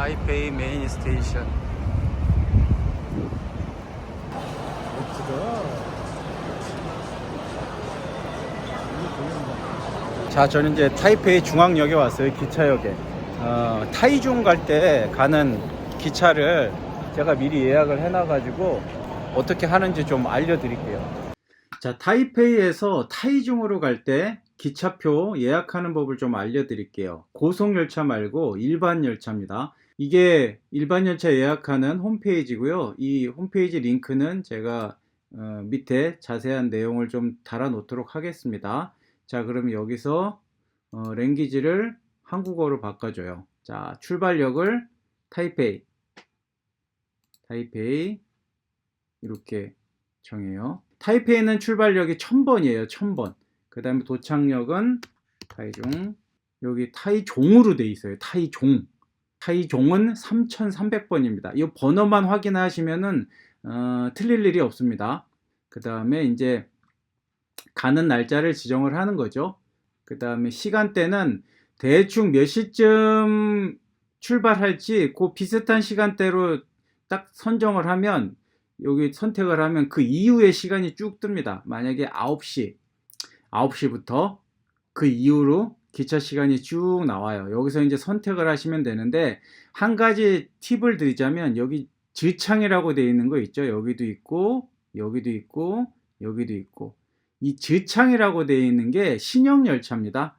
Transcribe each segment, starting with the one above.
타이페이 메인 스테이션. 자, 저는 이제 타이페이 중앙역에 왔어요. 기차역에. 어, 타이중 갈 때 가는 기차를 제가 미리 예약을 해놔가지고 어떻게 하는지 좀 알려드릴게요. 자, 타이페이에서 타이중으로 갈 때 기차표 예약하는 법을 좀 알려드릴게요. 고속열차 말고 일반 열차입니다. 이게 일반 열차 예약하는 홈페이지고요. 이 홈페이지 링크는 제가 어, 밑에 자세한 내용을 좀 달아 놓도록 하겠습니다. 자, 그러면 여기서 어, 랭귀지를 한국어로 바꿔줘요. 자, 출발역을 타이페이, 타이페이 이렇게 정해요. 타이페이는 출발역이 1000번이에요. 1000번. 그 다음에 도착역은 타이종. 여기 타이종으로 돼 있어요. 타이종. 타이종은 3300번입니다. 이 번호만 확인하시면은 어, 틀릴 일이 없습니다. 그 다음에 이제 가는 날짜를 지정을 하는 거죠. 그 다음에 시간대는 대충 몇 시쯤 출발할지 그 비슷한 시간대로 딱 선정을 하면 여기 선택을 하면 그 이후의 시간이 쭉 뜹니다. 만약에 9시, 9시부터 그 이후로 기차 시간이 쭉 나와요. 여기서 이제 선택을 하시면 되는데 한 가지 팁을 드리자면 여기 지창이라고 되어 있는 거 있죠. 여기도 있고 여기도 있고 여기도 있고 이 지창이라고 되어 있는 게 신형 열차입니다.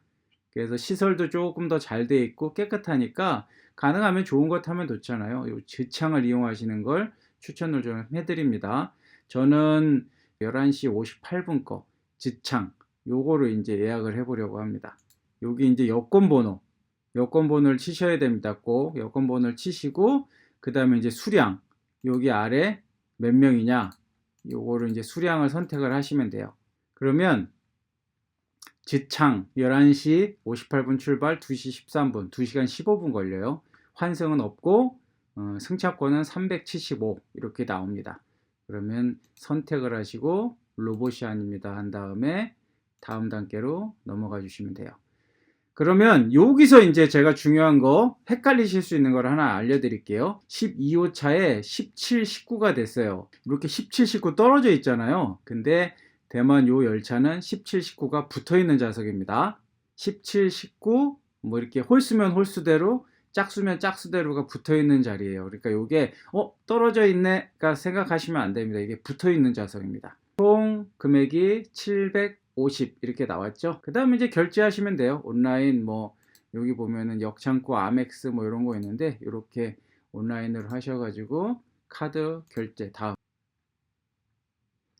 그래서 시설도 조금 더 잘 되어 있고 깨끗하니까 가능하면 좋은 거 타면 좋잖아요. 이 지창을 이용하시는 걸 추천을 좀 해드립니다. 저는 11시 58분 거 지창 요거를 이제 예약을 해보려고 합니다. 여기 이제 여권 번호 여권 번호를 치셔야 됩니다. 꼭 여권 번호를 치시고 그 다음에 이제 수량 여기 아래 몇 명이냐 요거를 이제 수량을 선택을 하시면 돼요. 그러면 지창 11시 58분 출발 2시 13분 2시간 15분 걸려요. 환승은 없고 어, 승차권은 375 이렇게 나옵니다. 그러면 선택을 하시고 로봇이 아닙니다 한 다음에 다음 단계로 넘어가 주시면 돼요. 그러면 여기서 이제 제가 중요한 거 헷갈리실 수 있는 걸 하나 알려드릴게요. 12호 차에 17, 19가 됐어요. 이렇게 17, 19 떨어져 있잖아요. 근데 대만 요 열차는 17, 19가 붙어 있는 좌석입니다. 17, 19, 뭐 이렇게 홀수면 홀수대로 짝수면 짝수대로가 붙어 있는 자리예요. 그러니까 요게 어 떨어져 있네가 생각하시면 안 됩니다. 이게 붙어 있는 좌석입니다. 총 금액이 750 이렇게 나왔죠. 그 다음에 이제 결제하시면 돼요. 온라인 뭐 여기 보면은 역창고 아멕스 뭐 이런 거 있는데 이렇게 온라인으로 하셔가지고 카드 결제 다음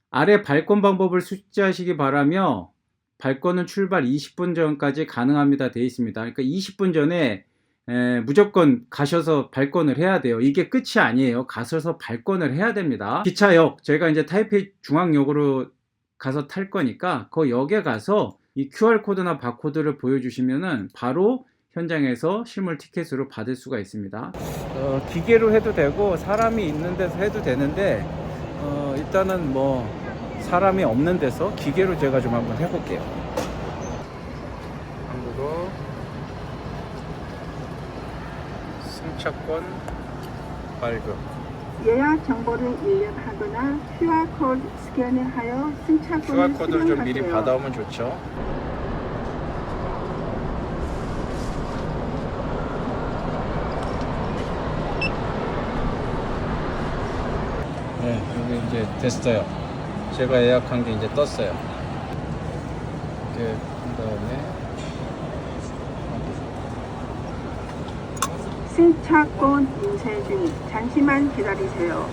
아래 발권 방법을 숙지하시기 바라며 발권은 출발 20분 전까지 가능합니다 되어 있습니다. 그러니까 20분 전에 에, 무조건 가셔서 발권을 해야 돼요. 이게 끝이 아니에요. 가셔서 발권을 해야 됩니다. 기차역, 제가 이제 타이페이 중앙역으로 가서 탈 거니까 그 역에 가서 이 QR코드나 바코드를 보여주시면은 바로 현장에서 실물 티켓으로 받을 수가 있습니다. 어, 기계로 해도 되고 사람이 있는 데서 해도 되는데 어, 일단은 뭐 사람이 없는 데서 기계로 제가 좀 한번 해볼게요. 한국어 승차권 발급. 예약 정보를 입력하거나 QR코드 스캔을 하여 승차권을 QR코드를 좀 미리 수령하세요. 받아오면 좋죠. 네, 여기 이제 됐어요. 제가 예약한 게 이제 떴어요. 이렇게 한 다음에 승차권 인쇄 중 잠시만 기다리세요.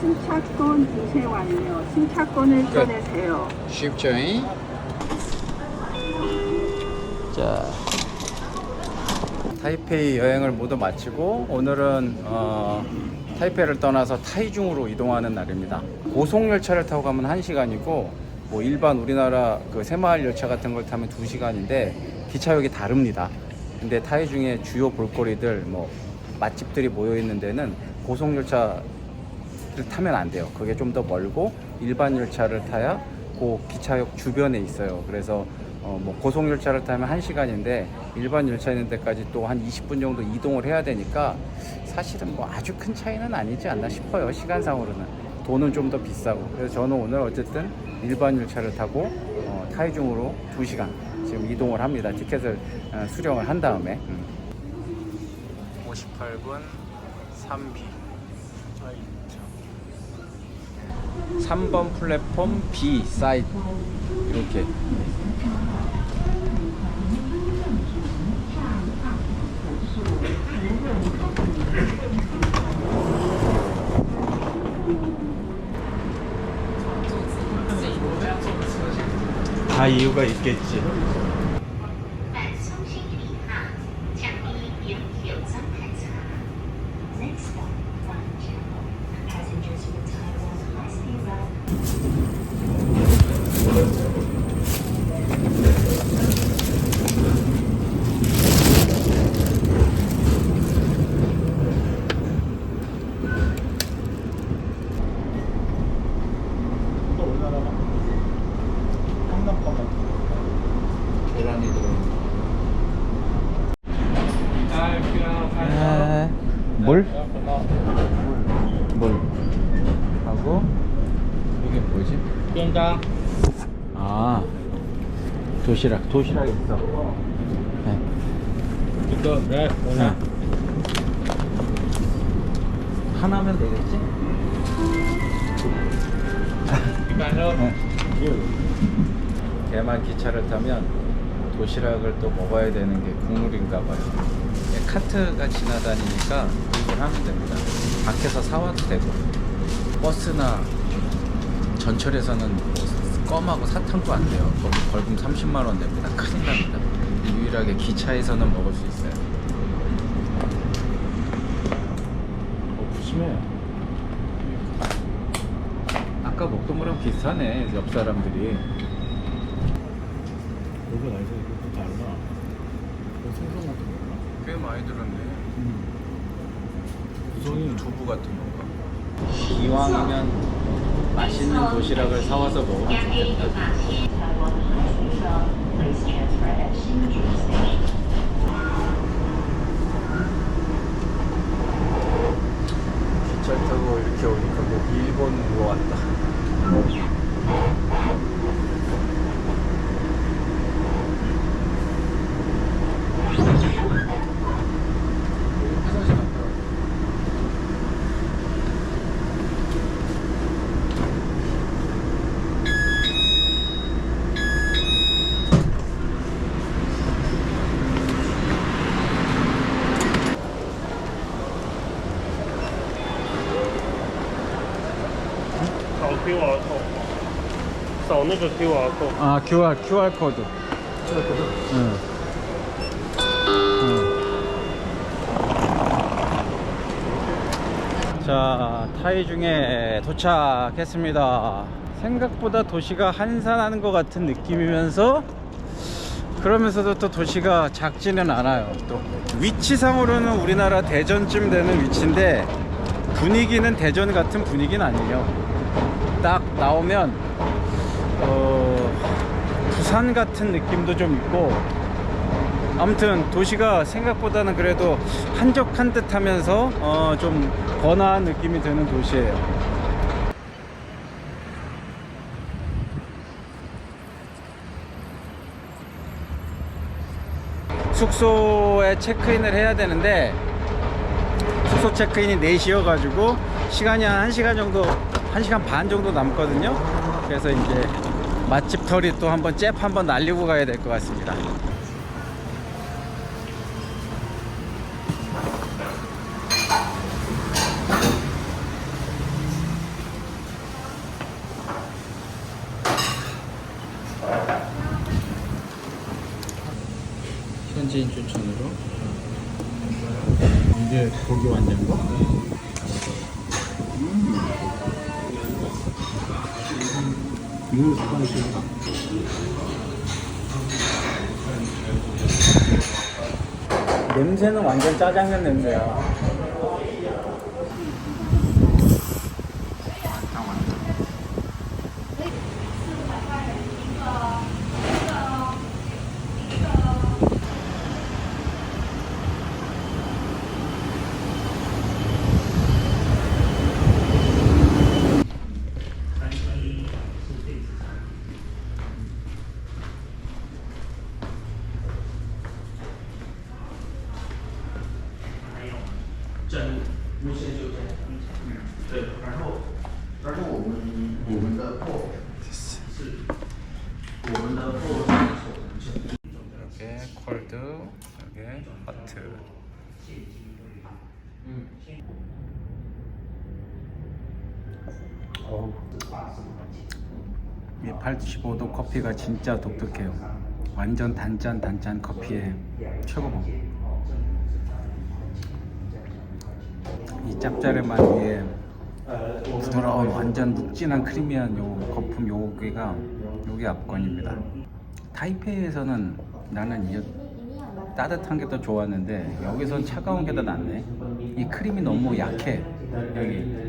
승차권 인쇄 완료. 승차권을 끝. 꺼내세요. 쉽죠 잉? 자 타이페이 여행을 모두 마치고 오늘은 어, 타이페이를 떠나서 타이중으로 이동하는 날입니다. 고속 열차를 타고 가면 1시간이고 뭐 일반 우리나라 그 새마을 열차 같은 걸 타면 2시간인데 기차역이 다릅니다. 근데 타이중의 주요 볼거리들 뭐 맛집들이 모여 있는 데는 고속 열차를 타면 안 돼요. 그게 좀 더 멀고 일반 열차를 타야 그 기차역 주변에 있어요. 그래서 어, 뭐 고속 열차를 타면 1시간인데 일반 열차 있는 데까지 또 한 20분 정도 이동을 해야 되니까 사실은 뭐 아주 큰 차이는 아니지 않나 싶어요. 시간상으로는. 돈은 좀 더 비싸고. 그래서 저는 오늘 어쨌든 일반 열차를 타고 어, 타이중으로 2시간 지금 이동을 합니다. 티켓을 어, 수령을 한 다음에. 58분 3B. 3번 플랫폼 B 사이드 이렇게 다 이유가 있겠지 물? 물 하고 이게 뭐지? 땡당 아 도시락 도시락 있어 네. 이거 네 오나 하나면 되겠지? 이거요 네. 대만 기차를 타면 도시락을 또 먹어야 되는 게 국룰인가 봐요. 예, 카트가 지나다니니까 구입을 하면 됩니다. 밖에서 사와도 되고 버스나 전철에서는 뭐 껌하고 사탕도 안 돼요. 거기 벌금 30만 원 냅니다. 큰일 납니다. 유일하게 기차에서는 먹을 수 있어요. 어, 조심해. 아까 먹던 거랑 비슷하네 옆 사람들이 이거 날씨 이거 달라 생선 같은 건가? 꽤 많이 들었네. 구성이 두부 같은 건가? 이왕이면 맛있는 도시락을 사와서 먹으면 좋겠다. 기차 타고 이렇게 오니까 뭐 일본 로 왔다 다 어느 쪽 QR 코드? 아 QR QR 코드. QR 코드. 응. 자 타이 중에 도착했습니다. 생각보다 도시가 한산하는 것 같은 느낌이면서 그러면서도 또 도시가 작지는 않아요. 또 위치상으로는 우리나라 대전쯤 되는 위치인데 분위기는 대전 같은 분위기는 아니에요. 딱 나오면 어, 부산 같은 느낌도 좀 있고 아무튼 도시가 생각보다는 그래도 한적한 듯 하면서 어, 좀 번화한 느낌이 드는 도시예요. 숙소에 체크인을 해야 되는데 숙소 체크인이 4시여 가지고 시간이 한 1시간 정도 1시간 반 정도 남거든요. 그래서 이제 맛집 털이 또 한번 잽 한번 날리고 가야 될 것 같습니다 현지인 추천으로 이게 고기 완장거? 이거 스파이시다. 냄새는 완전 짜장면 냄새야. 이렇게 콜드, 이렇게 하트. 어우. 이 85도 커피가 진짜 독특해요. 완전 단짠 단짠 커피의 최고봉. 이 짭짤한 위에 부드러운 완전 묵진한 크리미한 요 거품 요게가 요게 압권입니다. 타이페이에서는 나는 이 따뜻한 게 더 좋았는데 여기선 차가운 게 더 낫네. 이 크림이 너무 약해 여기.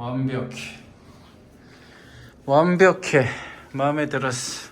완벽해. 완벽해. 마음에 들었어.